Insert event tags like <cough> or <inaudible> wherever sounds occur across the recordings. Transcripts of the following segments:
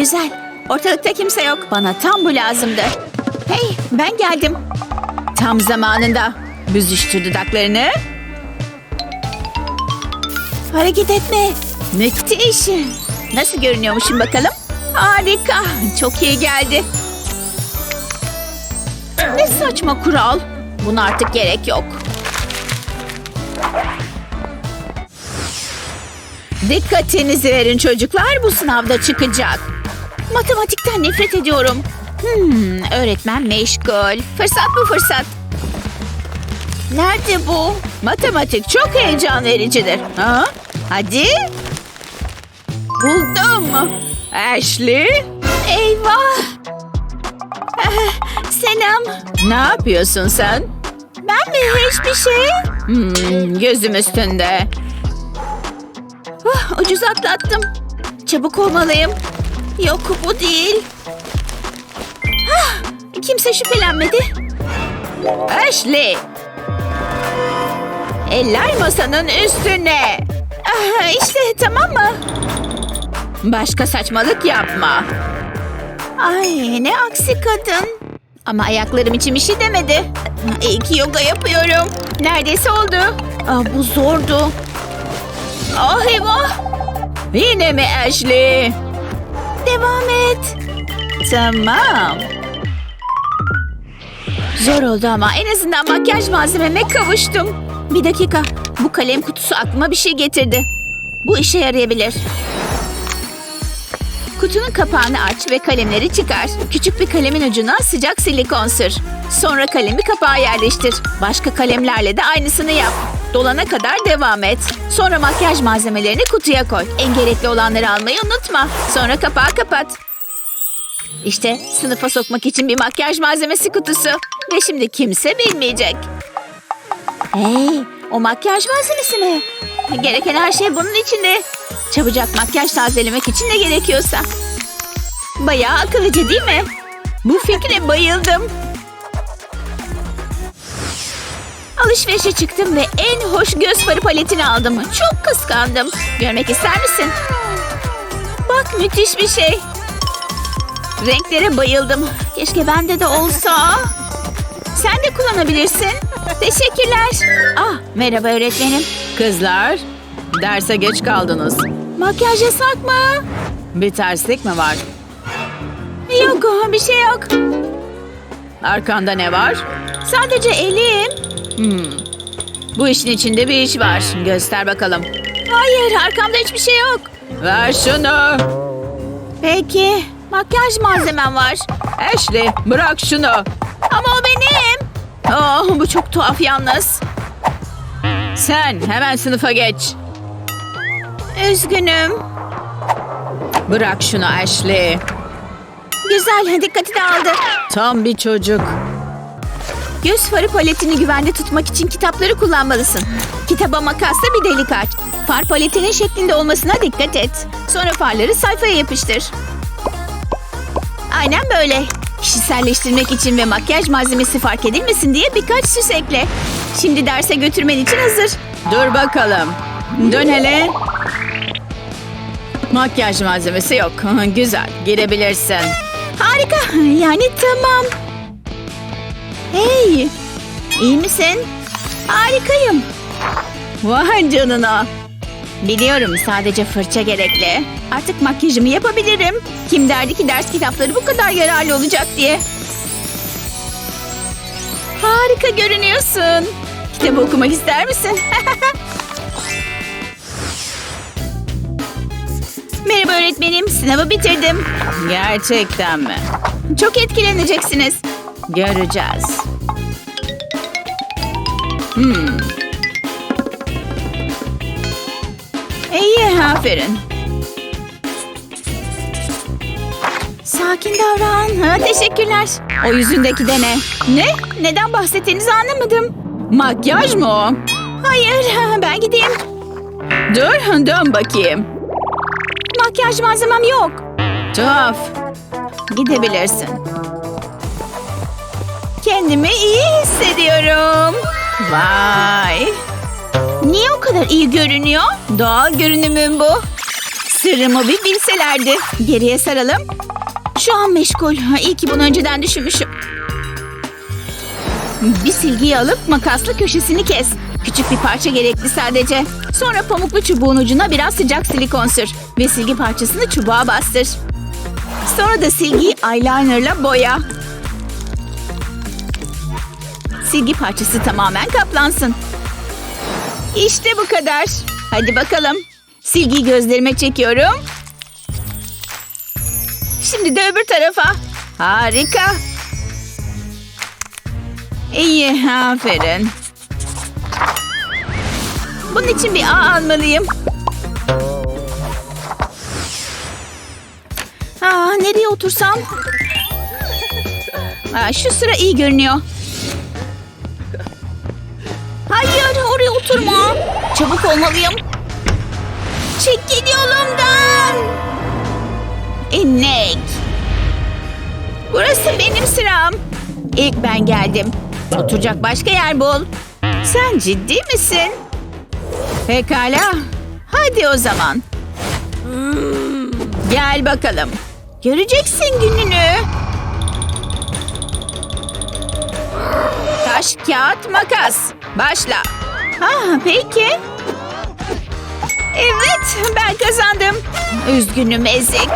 güzel. Ortalıkta kimse yok. Bana tam bu lazımdı. Hey ben geldim. Tam zamanında. Büzüştür dudaklarını. Hareket etme. Müthiş. Nasıl görünüyormuşum bakalım? Harika. Çok iyi geldi. Ne saçma kural. Buna artık gerek yok. Dikkatinizi verin çocuklar. Bu sınavda çıkacak. Matematikten nefret ediyorum. Hmm, öğretmen meşgul. Fırsat bu fırsat. Nerede bu? Matematik çok heyecan vericidir. Ha? Hadi. Buldum. Ashley. Eyvah. Ah, Selam. Ne yapıyorsun sen? Ben mi? Hiçbir şey. Hmm, gözüm üstünde. Ah, ucuz atlattım. Çabuk olmalıyım. Yok bu değil. Ah, kimse şüphelenmedi. Ashley. Eller masanın üstüne. Ah, işte tamam mı? Başka saçmalık yapma. Ay ne aksi kadın. Ama ayaklarım için bir şey demedi. İyi ki yoga yapıyorum. Neredeyse oldu. Ah, bu zordu. Ah eyvah. Yine mi Ashley? Devam et. Tamam. Zor oldu ama en azından makyaj malzememe kavuştum. Bir dakika. Bu kalem kutusu aklıma bir şey getirdi. Bu işe yarayabilir. Kutunun kapağını aç ve kalemleri çıkar. Küçük bir kalemin ucuna sıcak silikon sür. Sonra kalemi kapağa yerleştir. Başka kalemlerle de aynısını yap. Dolana kadar devam et. Sonra makyaj malzemelerini kutuya koy. En gerekli olanları almayı unutma. Sonra kapağı kapat. İşte sınıfa sokmak için bir makyaj malzemesi kutusu. Ve şimdi kimse bilmeyecek. Hey, o makyaj malzemesi mi? Gereken her şey bunun içinde. Çabucak makyaj tazelemek için ne gerekiyorsa. Bayağı akıllıca değil mi? Bu fikre bayıldım. Alışverişe çıktım ve en hoş göz farı paletini aldım. Çok kıskandım. Görmek ister misin? Bak müthiş bir şey. Renklere bayıldım. Keşke bende de olsa. Sen de kullanabilirsin. Teşekkürler. Ah, merhaba öğretmenim. Kızlar, derse geç kaldınız. Makyaj yasak mı? Bir terslik mi var? Yok, bir şey yok. Arkanda ne var? Sadece elim. Bu işin içinde bir iş var. Göster bakalım. Hayır, arkamda hiçbir şey yok. Ver şunu. Peki, makyaj malzemem var. Ashley, bırak şunu. Ama o benim. Oh, bu çok tuhaf yalnız. Sen hemen sınıfa geç. Üzgünüm. Bırak şunu Ashley. Güzel, dikkati dağıldı. Tam bir çocuk. Göz farı paletini güvende tutmak için kitapları kullanmalısın. Kitaba makasla bir delik aç. Far paletinin şeklinde olmasına dikkat et. Sonra farları sayfaya yapıştır. Aynen böyle. Kişiselleştirmek için ve makyaj malzemesi fark edilmesin diye birkaç süs ekle. Şimdi derse götürmen için hazır. Dur bakalım. Dön hele. Makyaj malzemesi yok. <laughs> Güzel, girebilirsin. Harika. Yani tamam. Hey. iyi misin? Harikayım. Vay canına. Biliyorum sadece fırça gerekli. Artık makyajımı yapabilirim. Kim derdi ki ders kitapları bu kadar yararlı olacak diye. Harika görünüyorsun. Kitabı okumak ister misin? <laughs> Merhaba öğretmenim. Sınavı bitirdim. Gerçekten mi? Çok etkileneceksiniz. Göreceğiz. Hmm, İyi, aferin. Sakin davran. Ha, teşekkürler. O yüzündeki de ne? Ne? Neden bahsettiğinizi anlamadım. makyaj mı o? Hayır, ben gideyim. Dur, dön bakayım. Makyaj malzemem yok. Tuhaf. Gidebilirsin. Kendimi iyi hissediyorum. Vay. Niye o kadar iyi görünüyor? Doğal görünümün bu. Sırrımı bir bilselerdi. Geriye saralım. Şu an meşgul. İyi ki bunu önceden düşünmüşüm. Bir silgiyi alıp makasla köşesini kes. Küçük bir parça gerekli sadece. Sonra pamuklu çubuğun ucuna biraz sıcak silikon sür. Ve silgi parçasını çubuğa bastır. Sonra da silgiyi eyelinerla boya. Silgi parçası tamamen kaplansın. İşte bu kadar. Hadi bakalım. Silgiyi gözlerime çekiyorum. Şimdi de öbür tarafa. Harika. İyi, aferin. Bunun için bir ağ almalıyım. Aa, nereye otursam? Aa, şu sıra iyi görünüyor. Oturma. Çabuk olmalıyım. Çekil yolumdan. İnek. Burası benim sıram. İlk ben geldim. Oturacak başka yer bul. Sen ciddi misin? Pekala. Hadi o zaman. Gel bakalım. Göreceksin gününü. Taş, kağıt, makas. Başla. Ha, peki. Evet, ben kazandım. Üzgünüm ezik.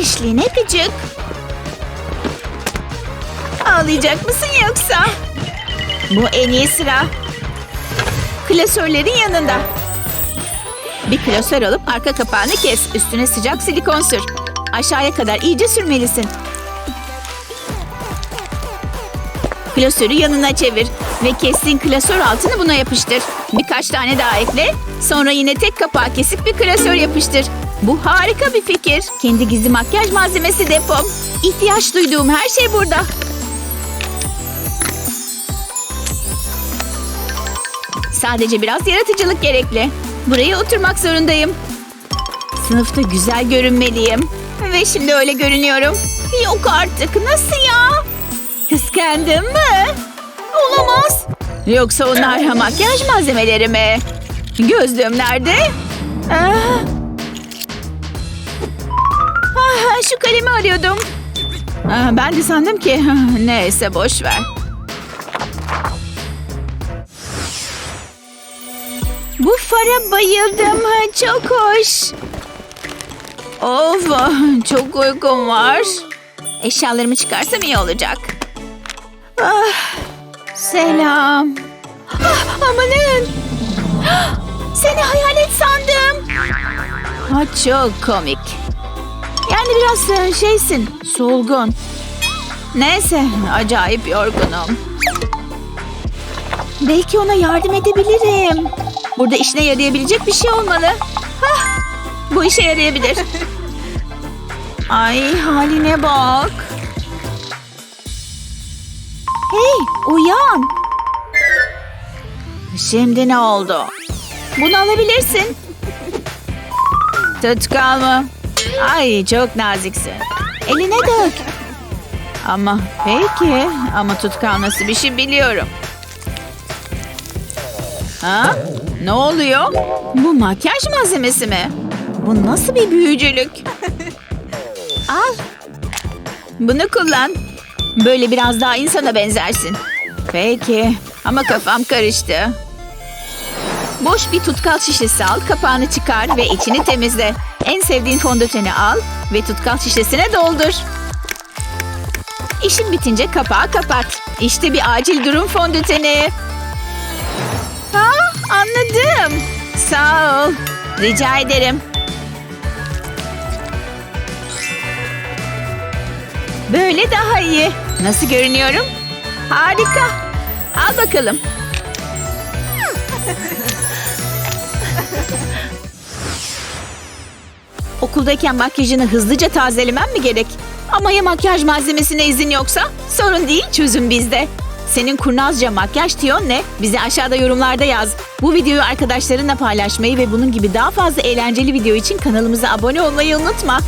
Ashley ne gıcık. Ağlayacak mısın yoksa? Bu en iyi sıra. Klasörlerin yanında. Bir klasör alıp arka kapağını kes. Üstüne sıcak silikon sür. Aşağıya kadar iyice sürmelisin. Klasörü yanına çevir ve kestiğin klasör altını buna yapıştır. Birkaç tane daha ekle. Sonra yine tek kapağı kesip bir klasör yapıştır. Bu harika bir fikir. Kendi gizli makyaj malzemesi depom. İhtiyaç duyduğum her şey burada. Sadece biraz yaratıcılık gerekli. Buraya oturmak zorundayım. Sınıfta güzel görünmeliyim. Ve şimdi öyle görünüyorum. Yok artık. Nasıl ya? Kıskandın mı? Olamaz. Yoksa onlar makyaj malzemeleri mi? Gözlüğüm nerede? Ah. Şu kalemi arıyordum. Ah, ben de sandım ki <laughs> neyse boş ver. Bu fara bayıldım. Çok hoş. Of <laughs> çok uykum var. Eşyalarımı çıkarsam iyi olacak. Ah, selam. Ah, amanın. Ah, Seni hayalet sandım. Ha, çok komik. Yani biraz e, şeysin, solgun. Neyse, acayip yorgunum. Belki ona yardım edebilirim. Burada işine yarayabilecek bir şey olmalı. Hah, bu işe yarayabilir. <laughs> Ay haline bak. Hey uyan. Şimdi ne oldu? Bunu alabilirsin. Tutkal mı? Ay çok naziksin. Eline dök. Ama peki ama tutkal nasıl bir şey biliyorum. Ha? Ne oluyor? Bu makyaj malzemesi mi? Bu nasıl bir büyücülük? Al. Bunu kullan. Böyle biraz daha insana benzersin. Peki. Ama kafam karıştı. Boş bir tutkal şişesi al, kapağını çıkar ve içini temizle. En sevdiğin fondöteni al ve tutkal şişesine doldur. İşin bitince kapağı kapat. İşte bir acil durum fondöteni. Ha, anladım. Sağ ol. Rica ederim. Böyle daha iyi. Nasıl görünüyorum? Harika. Al bakalım. Okuldayken makyajını hızlıca tazelemen mi gerek? Ama ya makyaj malzemesine izin yoksa? Sorun değil, çözüm bizde. Senin kurnazca makyaj tiyon ne? Bize aşağıda yorumlarda yaz. Bu videoyu arkadaşlarınla paylaşmayı ve bunun gibi daha fazla eğlenceli video için kanalımıza abone olmayı unutma.